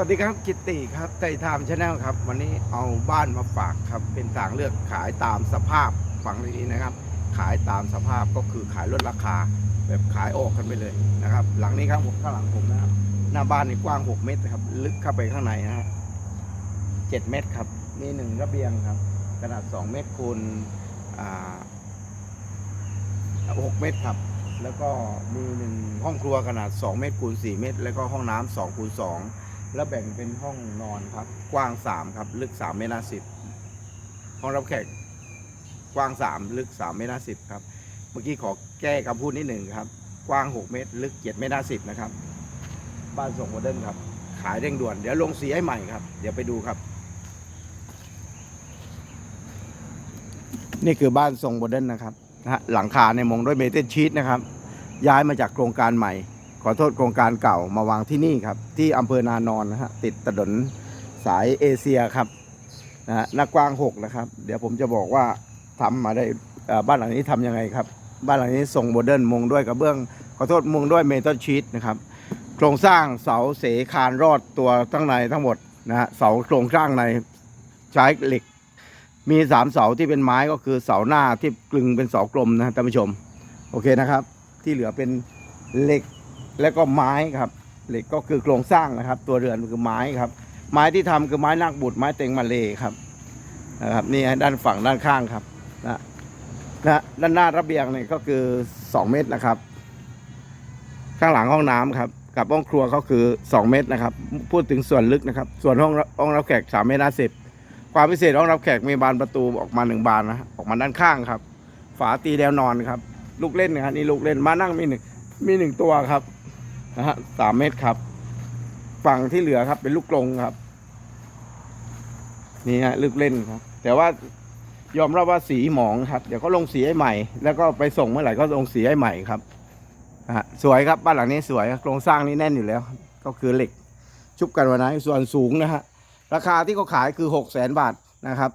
วัสดีครับกิตติครับไทยไทม์ชาแนลครับ วันนี้เอาบ้านมาฝากครับ เป็นทางเลือกขายตามสภาพฟังดีๆนะครับ ขายตามสภาพก็คือขายลดราคา แบบขายออกกันไปเลยนะครับ หลังนี้ครับผมข้างหลังผมนะครับหน้าบ้านนี่กว้าง 6 เมตรครับ ลึกเข้าไปข้างในนะฮะ7เมตรครับ มีหนึ่งระเบียงครับ ขนาด 2 เมตรคูณอ่า6เมตรครับ แล้วก็มีหนึ่งห้องครัวขนาด 2 เมตรคูณ4เมตร แล้วก็ห้องน้ำ2คูณ2 แล้วแบ่งเป็นห้องนอนครับ กว้าง3ครับ ลึก3เมตรห้าสิบห้องรับแขกกว้าง3ลึก3เมตรห้าสิบครับ เมื่อกี้ขอแก้คำพูดนิดหนึ่งครับ กว้าง6เมตร ลึก7เมตรห้าสิบนะครับ บ้านส่งโมเดิร์นครับ ขายเร่งด่วน เดี๋ยวลงสีให้ใหม่ครับ เดี๋ยวไปดูครับ นี่คือบ้านทรงโมเดิร์นนะครับนะฮะหลังคาในมงด้วยเมทัลชีตนะครับ ย้ายมาจากโครงการใหม่ ขอโทษโครงการเก่ามาวางที่นี่ครับ ที่อำเภอนานอนนะฮะติดถนนสายเอเชียครับนะฮะหน้ากว้าง6นะครับ เดี๋ยวผมจะบอกว่าทำมาได้บ้านหลังนี้ทำยังไงครับ บ้านหลังนี้ทรงโมเดิร์นมงด้วยกระเบื้อง ขอโทษมุงด้วยเมทัลชีตนะครับ โครงสร้างเสาเสคานรอดตัวทั้งในทั้งหมดนะฮะเสาโครงสร้างในใช้เหล็ก มีสามเสาที่เป็นไม้ก็คือเสาหน้าที่กลึงเป็นเสากลมนะท่านผู้ชม โอเคนะครับ ที่เหลือเป็นเหล็ก และก็ไม้ครับ เหล็กก็คือโครงสร้างนะครับ ตัวเรือนคือไม้ครับ ไม้ที่ทำคือไม้นักบุตรไม้เต็งมาเลครับนะครับนี่ด้านฝั่งด้านข้างครับนะนะด้านหน้าระเบียงเนี่ยก็คือ 2 เมตรนะครับ ข้างหลังห้องน้ำครับกับห้องครัวก็คือ 2 เมตรนะครับ พูดถึงส่วนลึกนะครับ ส่วนห้องห้องรับแขก3เมตรห้าสิบความพิเศษห้องรับแขกมีบานประตูออกมาหนึ่งบานนะออกมาด้านข้างครับ ฝาตีแนวนอนครับ ลูกเล่นนะครับนี่ลูกเล่นมานั่งมีหนึ่งมีหนึ่งตัวครับ นะฮะสามเมตรครับ ฝั่งที่เหลือครับเป็นลูกกรงครับ นี่ฮะลูกเล่นครับ แต่ว่ายอมรับว่าสีหมองครับ เดี๋ยวเขาลงสีให้ใหม่ แล้วก็ไปส่งเมื่อไหร่ก็ลงสีให้ใหม่ครับฮะสวยครับบ้านหลังนี้สวยโครงสร้างนี่แน่นอยู่แล้ว ก็คือเหล็ก ชุบกันวันะส่วนสูงนะฮะราคาที่เขาขายคือหกแสนบาทนะครับ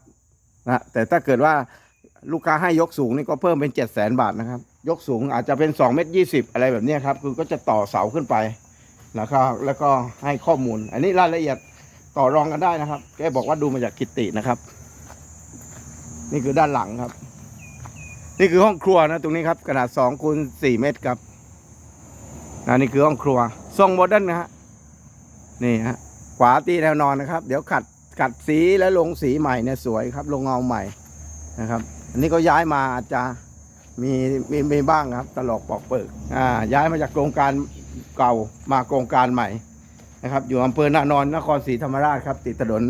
นะแต่ถ้าเกิดว่าลูกค้าให้ยกสูงนี่ก็เพิ่มเป็นเจ็ดแสนบาทนะครับ ยกสูงอาจจะเป็นสองเมตรยี่สิบอะไรแบบนี้ครับคือก็จะต่อเสาขึ้นไปนะครับแล้วก็ให้ข้อมูล อันนี้รายละเอียดต่อรองกันได้นะครับแกบอกว่าดูมาจากกิตตินะครับ นี่คือด้านหลังครับ นี่คือห้องครัวนะตรงนี้ครับขนาดสองคูณสี่เมตรครับนะนี่คือห้องครัว ทรงโมเดิร์นนะฮะนี่ฮะขวาตีแนวนอนนะครับ เดี๋ยวขัดขัดสีแล้วลงสีใหม่เนี่ยสวยครับ ลงเงาใหม่นะครับ อันนี้ก็ย้ายมาอาจจะ มีมีมีบ้างครับ ตลอกปอกเปิกอ่าย้ายมาจากโครงการเก่ามาโครงการใหม่นะครับ อยู่อำเภอนานอนนครศรีธรรมราชครับ ติดถนน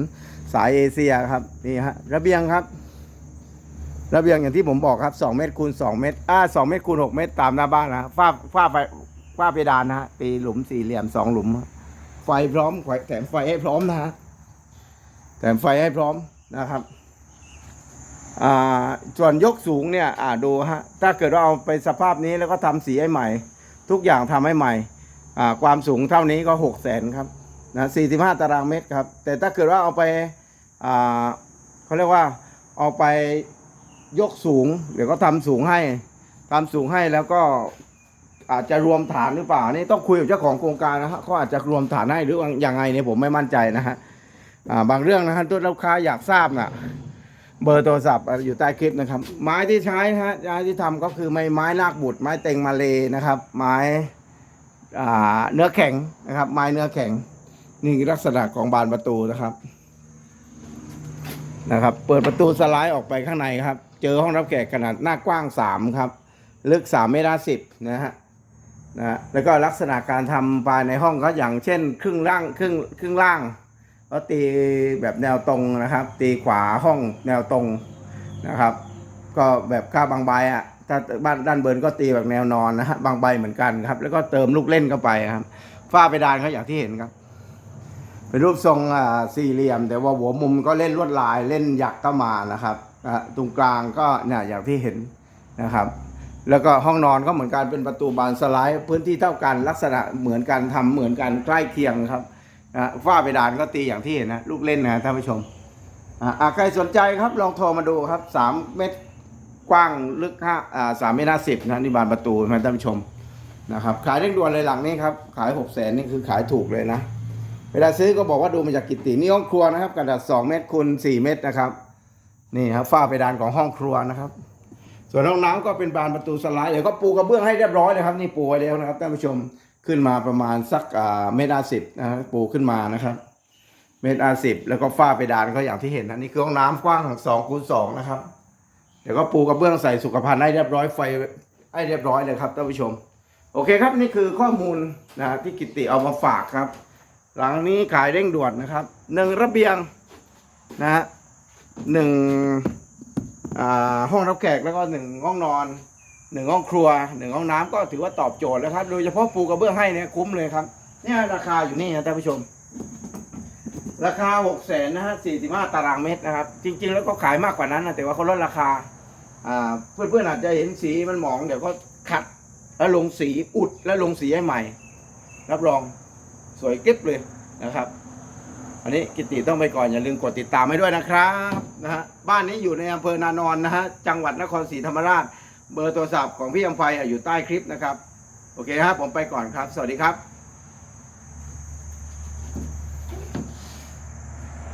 สายเอเชียครับนี่ฮะระเบียงครับ ระเบียงอย่างที่ผมบอกครับ2เมตรคูณ2เมตรอ่า2เมตรคูณ6เมตรตามหน้าบ้านนะฝ้าฝ้าไฟฝ้าเพดานนะฮะตีหลุมสี่เหลี่ยมสองหลุม ไฟพร้อมแถมไฟให้พร้อมนะฮะแถมไฟให้พร้อมนะครับ ส่วนยกสูงเนี่ยดูฮะถ้าเกิดว่าเอาไปสภาพนี้แล้วก็ทำสีให้ใหม่ ทุกอย่างทำให้ใหม่ความสูงเท่านี้ก็หกแสนครับนะสี่สิบห้าตารางเมตรครับ แต่ถ้าเกิดว่าเอาไปเขาเรียกว่าเอาไปยกสูงเดี๋ยวก็ทำสูงให้ทำสูงให้แล้วก็อาจจะรวมฐานหรือเปล่านี่ต้องคุยกับเจ้าของโครงการนะฮะเขาอาจจะรวมฐานให้หรือว่ายังไงเนี่ยผมไม่มั่นใจนะฮะบางเรื่องนะฮะตัวลูกค้าอยากทราบน่ะ เบอร์โทรศัพท์อยู่ใต้คลิปนะครับ ไม้ที่ใช้นะฮะไม้ที่ทำก็คือไม้ไม้ลากบุตรไม้เต็งมาเลนะครับ ไม้เนื้อแข็งนะครับ ไม้เนื้อแข็ง นี่ลักษณะของบานประตูนะครับนะครับ เปิดประตูสไลด์ออกไปข้างในครับ เจอห้องรับแขกขนาดหน้ากว้างสามครับ ลึกสามเมตรสิบนะฮะนะฮะแล้วก็ลักษณะการทำภายในห้องก็อย่างเช่น ครึ่งล่างครึ่งครึ่งล่าง ก็ตีแบบแนวตรงนะครับ ตีขวาห้องแนวตรงนะครับ ก็แบบค่าบางใบอะถ้าบ้านด้านเบิร์นก็ตีแบบแนวนอนนะฮะบางใบเหมือนกันครับ แล้วก็เติมลูกเล่นเข้าไปครับฝ้าเพดานเขาอย่างที่เห็นครับ เป็นรูปทรงอ่าสี่เหลี่ยม แต่ว่าหัวมุมก็เล่นลวดลายเล่นหยักเข้ามานะครับอะตรงกลางก็เนี่ยอย่างที่เห็นนะครับ แล้วก็ห้องนอนก็เหมือนกันเป็นประตูบานสไลด์ พื้นที่เท่ากันลักษณะเหมือนกันทำเหมือนกันใกล้เคียงครับ นะฝ้าเพดานก็ตีอย่างที่เห็นนะลูกเล่นนะท่านผู้ชมอ่าใครสนใจครับลองโทรมาดูครับสามเมตรกว้างลึกห้าอ่าสามเมตรห้าสิบนะนี่บานประตูนะท่านผู้ชมนะครับขายเร่งด่วนเลยหลังนี้ครับขายหกแสนนี่คือขายถูกเลยนะ เวลาซื้อก็บอกว่าดูมาจากกิตตินี่ห้องครัวนะครับ กระดาษ2เมตรคูณ4เมตรนะครับนี่ครับฝ้าเพดานของห้องครัวนะครับ ส่วนห้องน้ำก็เป็นบานประตูสไลด์เดี๋ยวก็ปูกระเบื้องให้เรียบร้อยนะครับ นี่ปูไว้แล้วนะครับท่านผู้ชม ขึ้นมาประมาณสักเมตรสิบนะฮะปูขึ้นมานะครับ เมตรสิบแล้วก็ฝ้าเพดานก็อย่างที่เห็นนะนี่คือห้องน้ำกว้างของสองคูณสองนะครับ เดี๋ยวก็ปูกระเบื้องใส่สุขภัณฑ์ให้เรียบร้อยไฟให้เรียบร้อยเลยครับท่านผู้ชม โอเคครับนี่คือข้อมูลนะที่กิตติเอามาฝากครับ หลังนี้ขายเร่งด่วนนะครับหนึ่งระเบียงนะฮะหนึ่งห้องรับแขกแล้วก็หนึ่งห้องนอน หนึ่งห้องครัวหนึ่งห้องน้ำก็ถือว่าตอบโจทย์แล้วครับ โดยเฉพาะปูกระเบื้องให้เนี่ยคุ้มเลยครับ เนี่ยราคาอยู่นี่นะท่านผู้ชม ราคาหกแสนนะฮะสี่สิบห้าตารางเมตรนะครับ จริง ๆ แล้วก็ขายมากกว่านั้นนะแต่ว่าเขาลดราคาอ่าเพื่อนๆอาจจะเห็นสีมันหมองเดี๋ยวก็ขัดแล้วลงสีอุดแล้วลงสีให้ใหม่ รับรองสวยกริบเลยนะครับ อันนี้กิตติต้องไปก่อนอย่าลืมกดติดตามให้ด้วยนะครับนะฮะบ้านนี้อยู่ในอำเภอนานอนนะฮะจังหวัดนครศรีธรรมราช เบอร์โทรศัพท์ของพี่อำไฟอยู่ใต้คลิปนะครับ โอเคครับผมไปก่อนครับ สวัสดีครับ